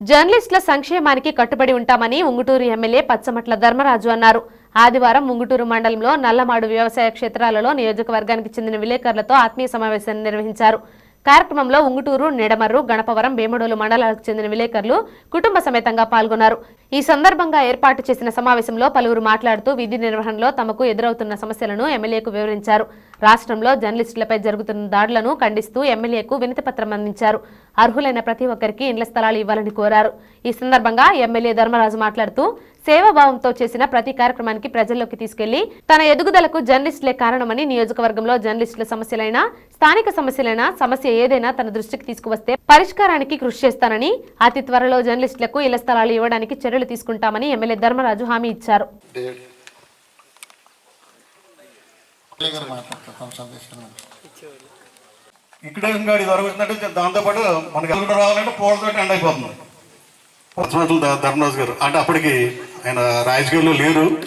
జర్నలిస్టుల సంక్షేమానికి కట్టుబడి ఉంటామని ఉంగుటూరు ఎమ్మెల్యే పచ్చమట్ల ధర్మరాజు అన్నారు. ఆదివారం ఉంగుటూరు మండలంలో నల్లమాడు వ్యవసాయ క్షేత్రాలలో నియోజకవర్గానికి చెందిన విలేకరులతో ఆత్మీయ సమావేశాన్ని నిర్వహించారు. కార్యక్రమంలో ఉంగుటూరు నిడమర్రు గణపవరం వేముడోలు మండలాలకు చెందిన విలేకరులు కుటుంబ సమేతంగా పాల్గొన్నారు. ఈ సందర్భంగా ఏర్పాటు చేసిన సమావేశంలో పలువురు మాట్లాడుతూ విధి నిర్వహణలో తమకు ఎదురవుతున్న సమస్యలను ఎమ్మెల్యేకు వివరించారు. రాష్ట్రంలో జర్నలిస్టులపై జరుగుతున్న దాడులను ఖండిస్తూ ఎమ్మెల్యేకు వినతిపత్రం అందించారు. అర్హులైన ప్రతి ఒక్కరికి ఇండ్ల స్థలాలు ఇవ్వాలని కోరారు. ఈ సందర్భంగా ఎమ్మెల్యే ధర్మరాజు మాట్లాడుతూ సేవాభావంతో చేసిన ప్రతి కార్యక్రమానికి ప్రజల్లోకి తీసుకెళ్ళి తన ఎదుగుదలకు జర్నలిస్టులే కారణమని నియోజకవర్గంలో జర్నలిస్టుల సమస్యలైనా స్థానిక సమస్యలైనా సమస్య ఏదైనా తన దృష్టికి తీసుకువస్తే పరిష్కారానికి కృషి చేస్తానని అతి త్వరలో జర్నలిస్టులకు ఇళ్ళ స్థలాలు ఇవ్వడానికి చర్యలు తీసుకుంటామని ఎమ్మెల్యే ధర్మరాజు హామీ ఇచ్చారు డేవిడ్ గారు మాట్లాడతాం సందేశం ఇక్కడ ఇంకా ఇది వరకు దాంతోపాటు మనకి ఎదురు రావాలంటే పూలతో ఎండ్ అయిపోతుంది. పచ్చమట్ల ధర్మరాజు గారు. అంటే అప్పటికి ఆయన రాజకీయాల్లో లేరు.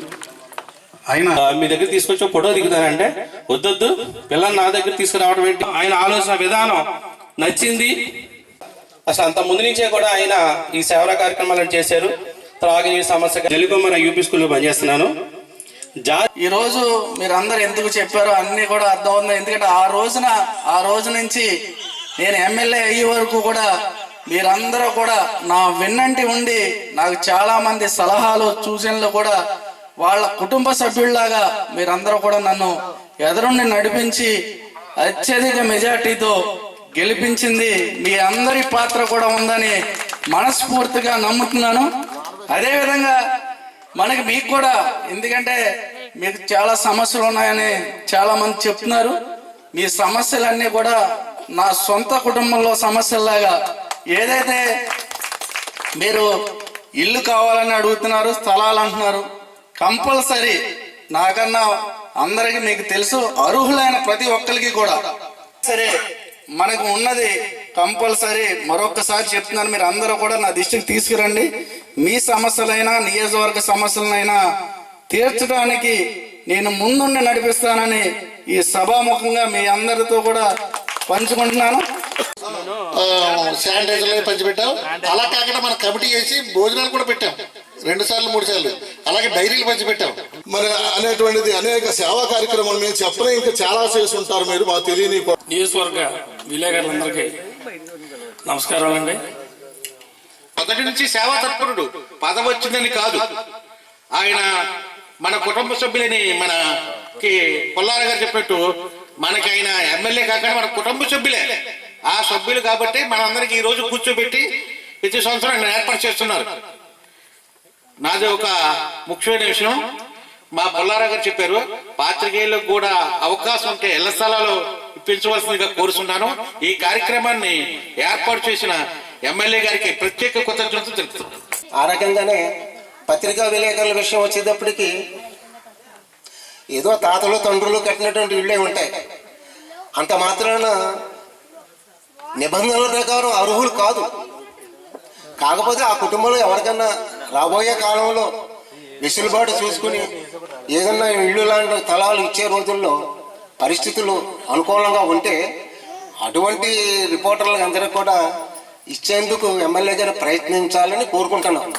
ఆయన మీ దగ్గర తీసుకొచ్చి ఫోటో దిగుతానంటే వద్దొద్దు పిల్లల్ని నా దగ్గర తీసుకురావడం ఏంటి? ఆయన ఆలోచన విధానం నచ్చింది. అసలు అంత ముందు నుంచే కూడా ఆయన ఈ సేవా కార్యక్రమాలను చేశారు. త్రాగునీరు సమస్య జలికొమ్మర యూపీ స్కూల్లో పనిచేస్తున్నాను. జా ఈ రోజు మీరందరూ ఎందుకు చెప్పారో అన్ని కూడా అర్థమవుతుంది ఎందుకంటే ఆ రోజున ఆ రోజు నుంచి నేను ఎమ్మెల్యే అయ్యే వరకు కూడా మీరందరూ కూడా నా విన్నంటి ఉండి నాకు చాలా మంది సలహాలు సూచనలు కూడా వాళ్ళ కుటుంబ సభ్యుల్లాగా మీరందరూ కూడా నన్ను ఎదురుండి నడిపించి అత్యధిక మెజార్టీతో గెలిపించింది మీ అందరి పాత్ర కూడా ఉందని మనస్ఫూర్తిగా నమ్ముతున్నాను. అదేవిధంగా మనకి మీకు కూడా ఎందుకంటే మీకు చాలా సమస్యలు ఉన్నాయని చాలా మంది చెప్తున్నారు. మీ సమస్యలన్నీ కూడా నా సొంత కుటుంబంలో సమస్యల్లాగా ఏదైతే మీరు ఇల్లు కావాలని అడుగుతున్నారు స్థలాలు అంటున్నారు కంపల్సరీ నాకన్నా అందరికి మీకు తెలుసు అర్హులైన ప్రతి ఒక్కరికి కూడా. సరే మనకు ఉన్నది కంపల్సరీ మరొకసారి చెప్తున్నాను మీరు అందరూ కూడా నా దృష్టికి తీసుకురండి. మీ సమస్యలైనా నియోజకవర్గ సమస్యలనైనా తీర్చడానికి నేను ముందుండి నడిపిస్తానని ఈ సభాముఖంగా మీ అందరితో కూడా పంచుకుంటున్నాను. శానిటైజర్లు పంచిపెట్టాం. అలా కాకుండా మన కమిటీ చేసి భోజనాలు కూడా పెట్టాం. రెండు సార్లు మూడు సార్లు. అలాగే డైరీలు పంచిపెట్టాం. మరి అనేటువంటిది అనేక సేవా కార్యక్రమాలు మేము చెప్పలే. ఇంకా చాలా చేసి ఉంటారు మీరు. మాకు తెలియని నియోజకవర్గ విలేకరులందరికీ నమస్కారాలండి. మొదటి నుంచి సేవా తత్పరుడు. పదవి వచ్చిందని కాదు. ఆయన మన కుటుంబ సభ్యులని మనకి పుల్లార గారు చెప్పినట్టు మనకి ఆయన ఎమ్మెల్యే కాకుండా మన కుటుంబ సభ్యులే. ఆ సభ్యులు కాబట్టి మనందరికి ఈ రోజు కూర్చోబెట్టి ప్రతి సంవత్సరం ఆయన ఏర్పాటు చేస్తున్నారు. నాది ఒక ముఖ్యమైన విషయం. మా పుల్లారా గారు చెప్పారు పాత్రికేయులకు కూడా అవకాశం ఉంటే ఇళ్ళ స్థలాలు ఇప్పించవలసిందిగా కోరుతున్నాను ఈ కార్యక్రమాన్ని ఏర్పాటు చేసిన ఎమ్మెల్యే గారికి ప్రత్యేక కృతజ్ఞతలు తెలుపుతున్నాను. ఆ రకంగానే పత్రికా విలేకరుల విషయం వచ్చేటప్పటికి ఏదో తాతలు తండ్రులు కట్టినటువంటి ఇళ్ళే ఉంటాయి. అంత మాత్రాన నిబంధనల ప్రకారం అర్హులు కాదు. కాకపోతే ఆ కుటుంబంలో ఎవరికన్నా రాబోయే కాలంలో వెసులుబాటు చూసుకుని ఏదన్నా ఇళ్ళు లాంటి స్థలాలు ఇచ్చే రోజుల్లో పరిస్థితులు అనుకూలంగా ఉంటే అటువంటి రిపోర్టర్లకు అందరికి కూడా ఇచ్చేందుకు ఎమ్మెల్యే గారు ప్రయత్నించాలని కోరుకుంటున్నాను